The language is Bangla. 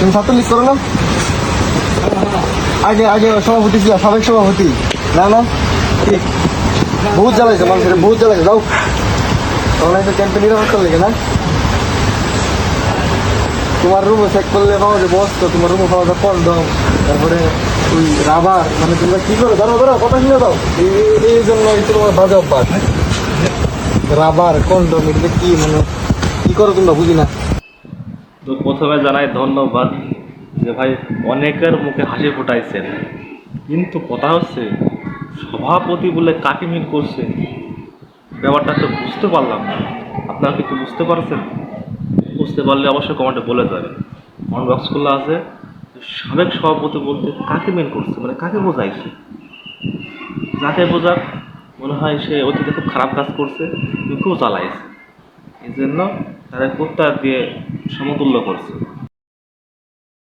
তুমি ছাত্রলীগ করো না? আগে আগে সভাপতি ছিল, সাবেক সভাপতি। না না? ঠিক বহুত জ্বালাইছে মানুষের, বহুত জ্বালাইছে। যাও। তখন একটা ক্যাম্পে নিরাপত্তা লেগে না? তোমার রুমে চেক করলে পাওয়া যায় বস্ত তোমার রুমে পাওয়া যায় কন্ডম তারপরে ওই রাবার মানে তোমরা কি করো? ধরো ধরো কথা শুনে দাও। এই- জন্য তোমার বাজে অভ্যাস। রাবার কন্ডম এগুলো কি মানে কি করো তোমরা, বুঝি না। তো প্রথমে জানাই ধন্যবাদ যে ভাই অনেকের মুখে হাসি ফুটাইছেন। কিন্তু কথা হচ্ছে, সভাপতি বলে কাকে মিন করছে? ব্যাপারটা তো বুঝতে পারলাম না। আপনারা কি একটু বুঝতে পারছেন? বুঝতে পারলে অবশ্যই কমেন্টে বলে যাবেন। কমেন্ট বক্স খোলা আছে। সাবেক সভাপতি বলতে কাকে মেন করছে? মানে কাকে বোঝাইছে? যাকে বোঝাক, মনে হয় সে অতীতে খুব খারাপ কাজ করছে, কিন্তু খুব জ্বালাইছে। এই জন্য তারা কুত্তা দিয়ে সমতুল্য করছে।